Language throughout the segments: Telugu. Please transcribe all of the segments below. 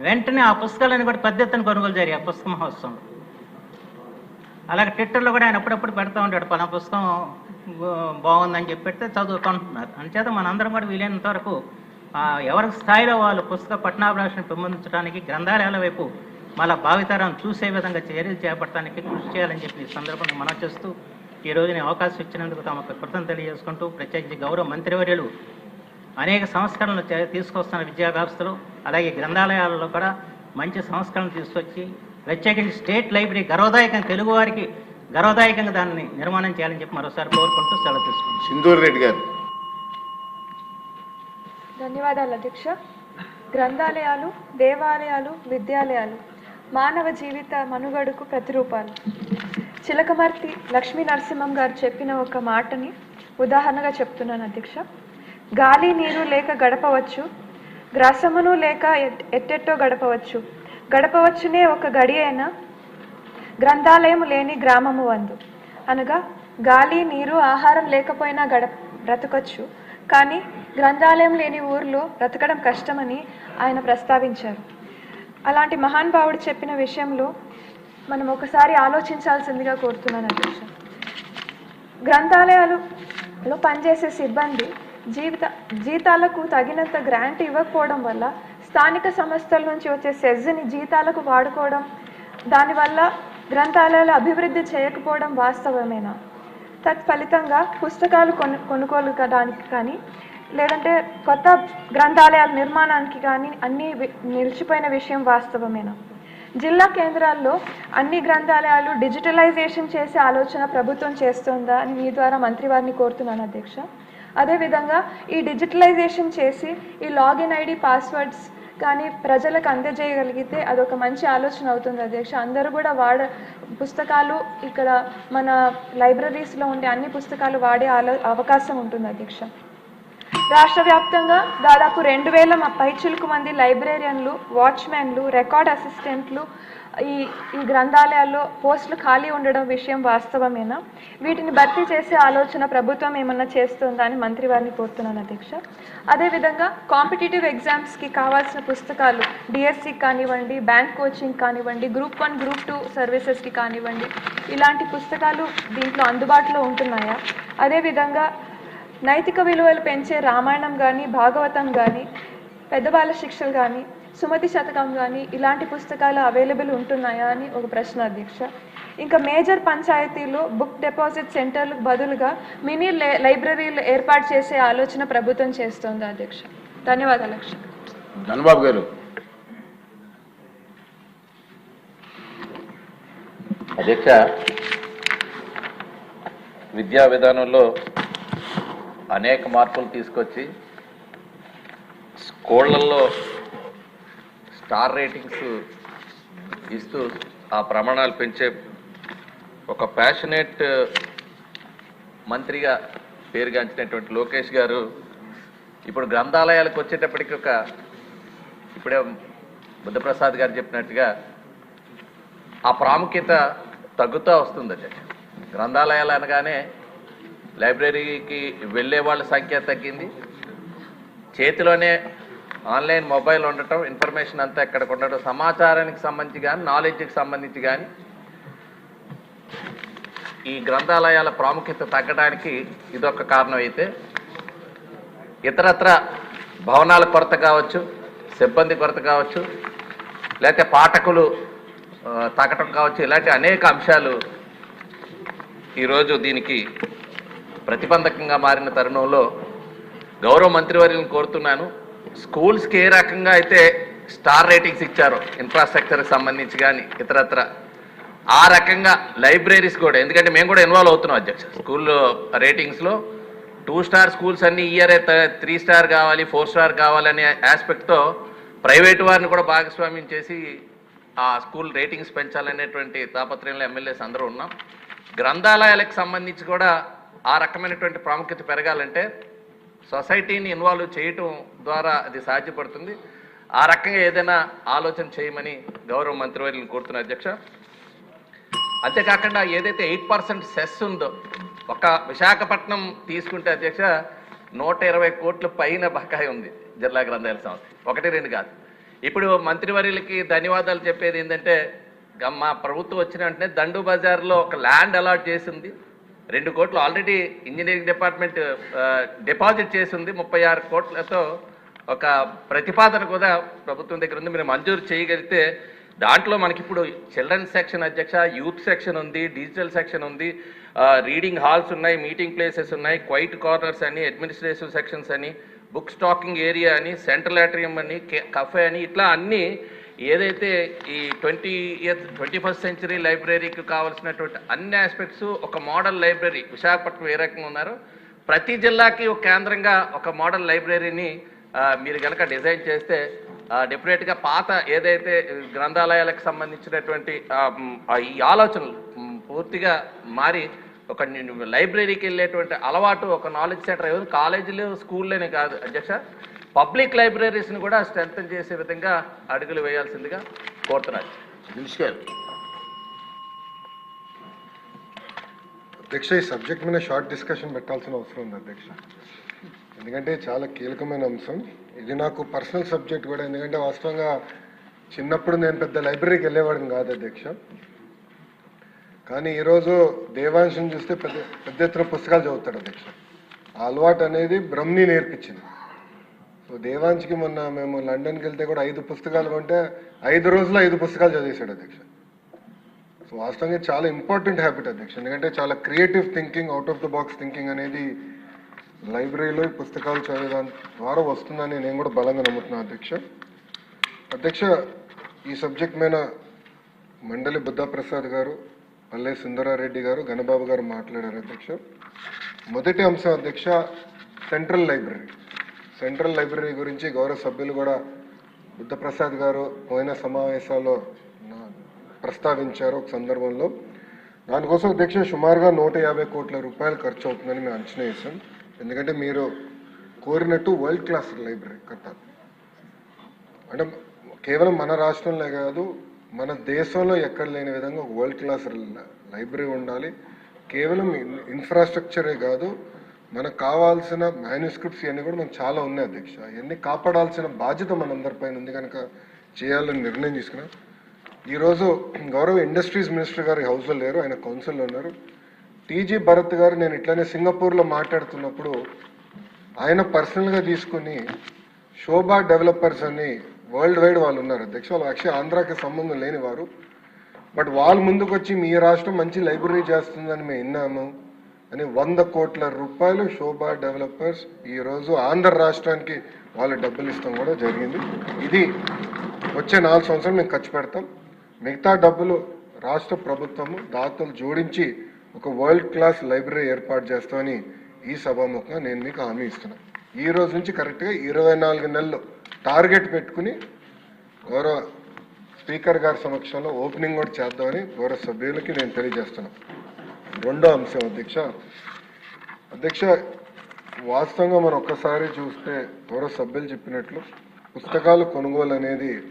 వెంటనే ఆ పుస్తకాలను కూడా పెద్ద ఎత్తున కొనుగోలు జరిగాయి ఆ పుస్తక మహోత్సవం. అలాగే ట్విట్టర్లో కూడా ఆయన అప్పుడప్పుడు పెడతా ఉంటాడు పలా పుస్తకం బాగుందని చెప్పి పెడితే చదువుకుంటున్నారు అంచేత మనందరం కూడా వీలైనంత వరకు ఎవరి స్థాయిలో వాళ్ళు పుస్తక పట్టణాభిలాషను పెంపొందించడానికి గ్రంథాలయాల వైపు మళ్ళా భావితరం చూసే విధంగా చర్యలు చేపట్టడానికి కృషి చేయాలని చెప్పి ఈ సందర్భంగా మనం చేస్తూ ఈ రోజున నేను అవకాశం ఇచ్చినందుకు తమకు కృతం తెలియజేసుకుంటూ ప్రత్యేకించి గౌరవ మంత్రివర్యులు అనేక సంస్కరణలు తీసుకొస్తున్న విద్యా వ్యవస్థలో అలాగే గ్రంథాలయాలలో కూడా మంచి సంస్కరణలు తీసుకొచ్చి ప్రత్యేకించి స్టేట్ లైబ్రరీ గర్వదాయకంగా తెలుగు వారికి గర్వదాయకంగా దాన్ని నిర్మాణం చేయాలని చెప్పి మరోసారి కోరుకుంటూ సెలవు తీసుకుంటాం సింధూర్ రెడ్డి గారు. ధన్యవాదాలు అధ్యక్ష. గ్రంథాలయాలు దేవాలయాలు విద్యాలయాలు మానవ జీవిత మనుగడకు ప్రతిరూపాలు. చిలకమర్తి లక్ష్మీ నరసింహం గారు చెప్పిన ఒక మాటని ఉదాహరణగా చెప్తున్నాను అధ్యక్ష. గాలి నీరు లేక గడపవచ్చు. గ్రాసమును లేక ఎట్టెట్టో గడపవచ్చు. గడపవచ్చునే ఒక గడి అయినా గ్రంథాలయం లేని గ్రామము వందు అనగా గాలి నీరు ఆహారం లేకపోయినా గడ బ్రతకొచ్చు. కానీ గ్రంథాలయం లేని ఊర్లో బ్రతకడం కష్టమని ఆయన ప్రస్తావించారు. అలాంటి మహానుభావుడు చెప్పిన విషయంలో మనం ఒకసారి ఆలోచించాల్సిందిగా కోరుతున్నాను అధ్యక్ష. గ్రంథాలయాలు పనిచేసే సిబ్బంది జీవిత జీతాలకు తగినంత గ్రాంట్ ఇవ్వకపోవడం వల్ల స్థానిక సంస్థల నుంచి వచ్చే సెజ్ని జీతాలకు వాడుకోవడం దానివల్ల గ్రంథాలయాలు అభివృద్ధి చేయకపోవడం వాస్తవమేనా? తత్ఫలితంగా పుస్తకాలు కొను కొనుగోలుకోవడానికి కానీ లేదంటే కొత్త గ్రంథాలయాల నిర్మాణానికి కానీ అన్నీ వి- నిలిచిపోయిన విషయం వాస్తవమేనా? జిల్లా కేంద్రాల్లో అన్ని గ్రంథాలయాలు డిజిటలైజేషన్ చేసే ఆలోచన ప్రభుత్వం చేస్తోందా అని మీ ద్వారా మంత్రివారిని కోరుతున్నాను అధ్యక్ష. అదేవిధంగా ఈ డిజిటలైజేషన్ చేసి ఈ లాగిన్ ఐడి పాస్వర్డ్స్ కానీ ప్రజలకు అందజేయగలిగితే అదొక మంచి ఆలోచన అవుతుంది అధ్యక్ష. అందరూ కూడా వాడ పుస్తకాలు ఇక్కడ మన లైబ్రరీస్లో ఉండే అన్ని పుస్తకాలు వాడే ఆలో అవకాశం ఉంటుంది అధ్యక్ష. రాష్ట్ర వ్యాప్తంగా దాదాపు రెండు వేల పైచులకు మంది లైబ్రేరియన్లు వాచ్మెన్లు రికార్డ్ అసిస్టెంట్లు ఈ ఈ గ్రంథాలయాల్లో పోస్టులు ఖాళీ ఉండడం విషయం వాస్తవమేనా? వీటిని భర్తీ చేసే ఆలోచన ప్రభుత్వం ఏమన్నా చేస్తుందా అని మంత్రి వారిని కోరుతున్నాను అధ్యక్ష. అదేవిధంగా కాంపిటేటివ్ ఎగ్జామ్స్కి కావాల్సిన పుస్తకాలు డిఎస్సి కానివ్వండి బ్యాంక్ కోచింగ్ కానివ్వండి గ్రూప్ వన్ గ్రూప్ టూ సర్వీసెస్కి కానివ్వండి ఇలాంటి పుస్తకాలు దీంట్లో అందుబాటులో ఉంటున్నాయా? అదేవిధంగా నైతిక విలువలు పెంచే రామాయణం కానీ భాగవతం కానీ పెద్దవాళ్ళ శిక్షలు కానీ సుమతి శతకం కానీ ఇలాంటి పుస్తకాలు అవైలబుల్ ఉంటున్నాయా అని ఒక ప్రశ్న అధ్యక్ష. ఇంకా మేజర్ పంచాయతీలో బుక్ డిపాజిట్ సెంటర్లకు బదులుగా మినీ లైబ్రరీలు ఏర్పాటు చేసే ఆలోచన ప్రభుత్వం చేస్తోంది అధ్యక్ష. ధన్యవాదాలు అక్ష ధనబాబు గారు. అధ్యక్ష విద్యా విధానంలో అనేక మార్పులు తీసుకొచ్చి స్కూళ్ళల్లో స్టార్ రేటింగ్స్ ఇస్తూ ఆ ప్రమాణాలు పెంచే ఒక ప్యాషనేట్ మంత్రిగా పేరుగాంచినటువంటి లోకేష్ గారు ఇప్పుడు గ్రంథాలయాలకు వచ్చేటప్పటికి ఒక ఇప్పుడే బుద్ధప్రసాద్ గారు చెప్పినట్టుగా ఆ ప్రాముఖ్యత తగ్గుతూ వస్తుంది గ్రంథాలయాలు అనగానే లైబ్రరీకి వెళ్ళే వాళ్ళ సంఖ్య తగ్గింది. చేతిలోనే ఆన్లైన్ మొబైల్ ఉండటం ఇన్ఫర్మేషన్ అంతా ఎక్కడికి ఉండటం సమాచారానికి సంబంధించి కానీ నాలెడ్జ్కి సంబంధించి కానీ ఈ గ్రంథాలయాల ప్రాముఖ్యత తగ్గడానికి ఇదొక కారణం అయితే. ఇతరత్ర భవనాల కొరత కావచ్చు సిబ్బంది కొరత కావచ్చు లేకపోతే పాఠకులు తగ్గటం కావచ్చు ఇలాంటి అనేక అంశాలు ఈరోజు దీనికి ప్రతిబంధకంగా మారిన తరుణంలో గౌరవ మంత్రివర్యులను కోరుతున్నాను. స్కూల్స్కి ఏ రకంగా అయితే స్టార్ రేటింగ్స్ ఇచ్చారో ఇన్ఫ్రాస్ట్రక్చర్కి సంబంధించి కానీ ఇతరత్ర ఆ రకంగా లైబ్రరీస్ కూడా. ఎందుకంటే మేము కూడా ఇన్వాల్వ్ అవుతున్నాం అధ్యక్ష. స్కూల్ రేటింగ్స్లో టూ స్టార్ స్కూల్స్ అన్ని ఇయర్ త్రీ స్టార్ కావాలి ఫోర్ స్టార్ కావాలనే ఆస్పెక్ట్తో ప్రైవేట్ వారిని కూడా భాగస్వామ్యం చేసి ఆ స్కూల్ రేటింగ్స్ పెంచాలనేటువంటి తాపత్రయంలో ఎమ్మెల్యేస్ అందరూ ఉన్నాం. గ్రంథాలయాలకు సంబంధించి కూడా ఆ రకమైనటువంటి ప్రాముఖ్యత పెరగాలంటే సొసైటీని ఇన్వాల్వ్ చేయటం ద్వారా అది సాధ్యపడుతుంది. ఆ రకంగా ఏదైనా ఆలోచన చేయమని గౌరవ మంత్రివర్యులను కోరుతున్న అధ్యక్ష. అంతేకాకుండా ఏదైతే ఎయిట్ పర్సెంట్ సెస్ ఉందో ఒక విశాఖపట్నం తీసుకుంటే అధ్యక్ష నూట ఇరవై కోట్ల పైన బకాయి ఉంది జిల్లా గ్రంథాలయ సంస్థ. ఒకటి రెండు కాదు. ఇప్పుడు మంత్రివర్యులకి ధన్యవాదాలు చెప్పేది ఏంటంటే గ- మా ప్రభుత్వం వచ్చిన వెంటనే దండు బజార్లో ఒక ల్యాండ్ అలాట్ చేసింది. రెండు కోట్లు ఆల్రెడీ ఇంజనీరింగ్ డిపార్ట్మెంట్ డిపాజిట్ చేసింది ముప్పై ఆరు కోట్లతో ఒక ప్రతిపాదన కూడా ప్రభుత్వం దగ్గర ఉంది. మీరు మంజూరు చేయగలిగితే దాంట్లో మనకి ఇప్పుడు చిల్డ్రన్ సెక్షన్ అధ్యక్ష యూత్ సెక్షన్ ఉంది డిజిటల్ సెక్షన్ ఉంది రీడింగ్ హాల్స్ ఉన్నాయి మీటింగ్ ప్లేసెస్ ఉన్నాయి క్వైట్ కార్నర్స్ అని అడ్మినిస్ట్రేటివ్ సెక్షన్స్ అని బుక్ స్టాకింగ్ ఏరియా అని సెంట్రల్ ఆటరియం అని కఫే అని ఇట్లా అన్నీ ఏదైతే ఈ twenty year twenty first century లైబ్రరీకి కావాల్సినటువంటి అన్ని ఆస్పెక్ట్స్ ఒక మోడల్ లైబ్రరీ విశాఖపట్నం ఏ రకంగా ఉన్నారో ప్రతి జిల్లాకి ఒక కేంద్రంగా ఒక మోడల్ లైబ్రరీని మీరు కనుక డిజైన్ చేస్తే డెఫినెట్గా పాత ఏదైతే గ్రంథాలయాలకు సంబంధించినటువంటి ఈ ఆలోచనలు పూర్తిగా మారి ఒక లైబ్రరీకి వెళ్ళేటువంటి అలవాటు ఒక నాలెడ్జ్ సెంటర్ కాలేజీలు స్కూల్లోనే కాదు అధ్యక్ష. పబ్లిక్ లైబ్రరీస్ని కూడా స్ట్రెంగ్తన్ చేసే విధంగా అడుగులు వేయాల్సిందిగా కోరుతున్నారు అధ్యక్ష ఈ సబ్జెక్ట్ మీద షార్ట్ డిస్కషన్ పెట్టాల్సిన అవసరం ఉంది అధ్యక్ష. ఎందుకంటే చాలా కీలకమైన అంశం. ఇది నాకు పర్సనల్ సబ్జెక్ట్ కూడా ఎందుకంటే వాస్తవంగా చిన్నప్పుడు నేను పెద్ద లైబ్రరీకి వెళ్ళేవాడిని కాదు అధ్యక్ష. కానీ ఈరోజు దేవాంశం చూస్తే పెద్ద పెద్ద ఎత్తున పుస్తకాలు చదువుతాడు అధ్యక్ష. ఆ అలవాటు అనేది బ్రహ్మని నేర్పించింది. దేవాంశ్కి మొన్న మేము లండన్కి వెళ్తే కూడా ఐదు పుస్తకాలు కొంటే ఐదు రోజుల్లో ఐదు పుస్తకాలు చదివేశాడు అధ్యక్ష. సో వాస్తవంగా చాలా ఇంపార్టెంట్ హ్యాబిట్ అధ్యక్ష. ఎందుకంటే చాలా creative thinking out of the box thinking అనేది లైబ్రరీలో ఈ పుస్తకాలు చదివేదాని ద్వారా వస్తుందని నేను కూడా బలంగా నమ్ముతున్నాను అధ్యక్ష. అధ్యక్ష ఈ సబ్జెక్ట్ మీద మండలి బుద్ధప్రసాద్ గారు పల్లె సుందరారెడ్డి గారు గణబాబు గారు మాట్లాడారు అధ్యక్ష. మొదటి అంశం అధ్యక్ష సెంట్రల్ లైబ్రరీ సెంట్రల్ లైబ్రరీ గురించి గౌరవ సభ్యులు కూడా బుద్ధప్రసాద్ గారు పోయిన సమావేశాల్లో నా- ప్రస్తావించారు ఒక సందర్భంలో. దానికోసం దీక్ష సుమారుగా నూట యాభై కోట్ల రూపాయలు ఖర్చు అవుతుందని మేము అంచనా వేసాం ఎందుకంటే మీరు కోరినట్టు వరల్డ్ క్లాస్ లైబ్రరీ కట్టాలి. అంటే కేవలం మన రాష్ట్రంలో కాదు మన దేశంలో ఎక్కడ లేని విధంగా ఒక వరల్డ్ క్లాస్ లైబ్రరీ ఉండాలి. కేవలం ఇన్- ఇన్ఫ్రాస్ట్రక్చరే కాదు మనకు కావాల్సిన మ్యానుస్క్రిప్ట్స్ ఇవన్నీ కూడా మనకు చాలా ఉన్నాయి అధ్యక్ష. ఇవన్నీ కాపాడాల్సిన బాధ్యత మనందరిపైన ఉంది కనుక చేయాలని నిర్ణయం తీసుకున్నాం. ఈరోజు గౌరవ ఇండస్ట్రీస్ మినిస్టర్ గారు హౌస్లో లేరు ఆయన కౌన్సిల్లో ఉన్నారు. టీజీ భరత్ గారు నేను ఇట్లానే సింగపూర్లో మాట్లాడుతున్నప్పుడు ఆయన పర్సనల్గా తీసుకుని శోభా డెవలపర్స్ అని వరల్డ్ వైడ్ వాళ్ళు ఉన్నారు అధ్యక్ష. వాళ్ళు యాక్చువల్ ఆంధ్రాకి సంబంధం లేని వారు. బట్ వాళ్ళు ముందుకు వచ్చి మీ రాష్ట్రం మంచి లైబ్రరీ చేస్తుందని మేము విన్నాము. అని వంద కోట్ల రూపాయలు శోభా డెవలపర్స్ ఈరోజు ఆంధ్ర రాష్ట్రానికి వాళ్ళు డబ్బులు ఇస్తాం కూడా జరిగింది. ఇది వచ్చే నాలుగు సంవత్సరాలు మేము ఖర్చు పెడతాం. మిగతా డబ్బులు రాష్ట్ర ప్రభుత్వము దాతలు జోడించి ఒక వరల్డ్ క్లాస్ లైబ్రరీ ఏర్పాటు చేస్తామని ఈ సభాముఖంగా నేను మీకు హామీ ఇస్తున్నాను ఈ రోజు నుంచి కరెక్ట్గా ఇరవై నాలుగు నెలలు టార్గెట్ పెట్టుకుని గౌరవ స్పీకర్ గారి సమక్షంలో ఓపెనింగ్ కూడా చేద్దామని గౌరవ సభ్యులకి నేను తెలియజేస్తున్నాను రెండో అంశం అధ్యక్ష. అధ్యక్ష వాస్తవంగా మనం ఒక్కసారి చూస్తే గౌరవ సభ్యులు చెప్పినట్లు పుస్తకాలు కొనుగోలు అనేది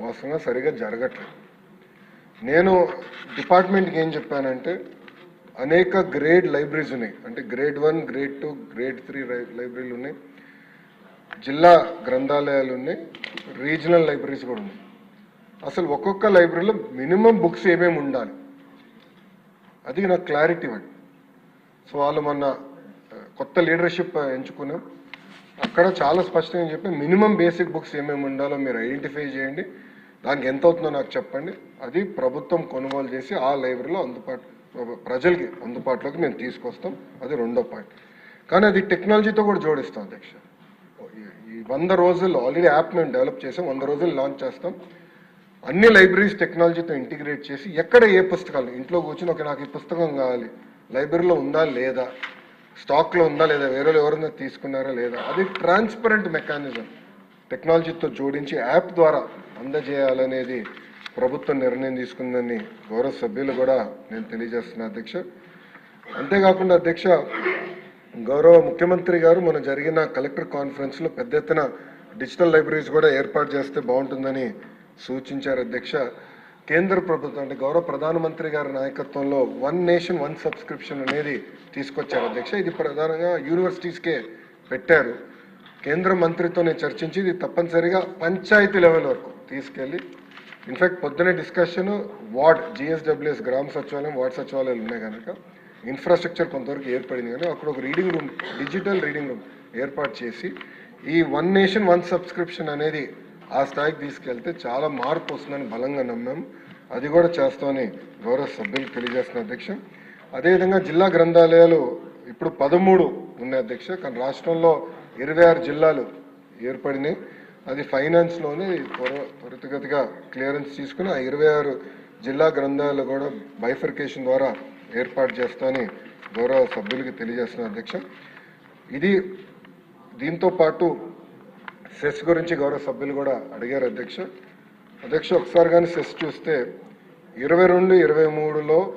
వాస్తవంగా సరిగా జరగట్లేదు. నేను డిపార్ట్మెంట్కి ఏం చెప్పానంటే అనేక గ్రేడ్ లైబ్రరీస్ ఉన్నాయి. అంటే grade one grade two grade three లైబ్రరీలు ఉన్నాయి. జిల్లా గ్రంథాలయాలు ఉన్నాయి. రీజనల్ లైబ్రరీస్ కూడా ఉన్నాయి. అసలు ఒక్కొక్క లైబ్రరీలో మినిమం బుక్స్ ఏమేమి ఉండాలి? అది నాకు క్లారిటీ ఇవ్వండి. సో వాళ్ళు మొన్న కొత్త లీడర్షిప్ ఎంచుకున్నాం. అక్కడ చాలా స్పష్టంగా చెప్పి మినిమం బేసిక్ బుక్స్ ఏమేమి ఉండాలో మీరు ఐడెంటిఫై చేయండి. దానికి ఎంత అవుతుందో నాకు చెప్పండి. అది ప్రభుత్వం కొనుగోలు చేసి ఆ లైబ్రరీలో అందుబాటు ప్రజలకి అందుబాటులోకి మేము తీసుకొస్తాం. అది రెండో పాయింట్ కానీ అది టెక్నాలజీతో కూడా జోడిస్తాం అధ్యక్ష. ఈ- ఈ వంద రోజుల్లో ఆల్రెడీ యాప్ మేము డెవలప్ చేసాం. వంద రోజులు లాంచ్ చేస్తాం. అన్ని లైబ్రరీస్ టెక్నాలజీతో ఇంటిగ్రేట్ చేసి ఎక్కడ ఏ పుస్తకాలు ఇంట్లో కూర్చుని ఒక నాకు ఈ పుస్తకం కావాలి లైబ్రరీలో ఉందా లేదా స్టాక్లో ఉందా లేదా వేరే వాళ్ళు ఎవరైనా తీసుకున్నారా లేదా అది ట్రాన్స్పరెంట్ మెకానిజం. టెక్నాలజీతో జోడించి యాప్ ద్వారా అందజేయాలనేది ప్రభుత్వం నిర్ణయం తీసుకుందని గౌరవ సభ్యులు కూడా నేను తెలియజేస్తున్నా అధ్యక్ష. అంతేకాకుండా అధ్యక్ష గౌరవ ముఖ్యమంత్రి గారు మన జరిగిన కలెక్టర్ కాన్ఫరెన్స్లో పెద్ద ఎత్తున డిజిటల్ లైబ్రరీస్ కూడా ఏర్పాటు చేస్తే బాగుంటుందని సూచించారు అధ్యక్ష. కేంద్ర ప్రభుత్వం అంటే గౌరవ ప్రధానమంత్రి గారి నాయకత్వంలో వన్ నేషన్ వన్ సబ్స్క్రిప్షన్ అనేది తీసుకొచ్చారు అధ్యక్ష. ఇది ప్రధానంగా యూనివర్సిటీస్కే పెట్టారు. కేంద్ర మంత్రితో నేను చర్చించి ఇది తప్పనిసరిగా పంచాయతీ లెవెల్ వరకు తీసుకెళ్ళి ఇన్ఫ్యాక్ట్ పొద్దునే డిస్కషన్ వార్డ్ జిఎస్డబ్ల్యూఎస్ గ్రామ సచివాలయం వార్డ్ సచివాలయాలు ఉన్నాయి కనుక ఇన్ఫ్రాస్ట్రక్చర్ కొంతవరకు ఏర్పడింది కానీ అక్కడ ఒక reading room digital reading room ఏర్పాటు చేసి ఈ వన్ నేషన్ వన్ సబ్స్క్రిప్షన్ అనేది ఆ స్థాయికి తీసుకెళ్తే చాలా మార్పు వస్తుందని బలంగా నమ్మాం. అది కూడా చేస్తామని గౌరవ సభ్యులు తెలియజేస్తున్న అధ్యక్ష. అదేవిధంగా జిల్లా గ్రంథాలయాలు ఇప్పుడు పదమూడు ఉన్నాయి అధ్యక్ష కానీ రాష్ట్రంలో ఇరవై ఆరు జిల్లాలు ఏర్పడినాయి. అది ఫైనాన్స్లోనే త్వర త్వరితగతిగా క్లియరెన్స్ తీసుకుని ఆ ఇరవై ఆరు జిల్లా గ్రంథాలు కూడా బైఫర్కేషన్ ద్వారా ఏర్పాటు చేస్తామని గౌరవ సభ్యులకి తెలియజేస్తున్న అధ్యక్ష. ఇది దీంతో పాటు సెస్ గురించి గౌరవ సభ్యులు కూడా అడిగారు అధ్యక్ష. అధ్యక్ష ఒకసారి కానీ సెస్ చూస్తే ఇరవై రెండు ఇరవై మూడులో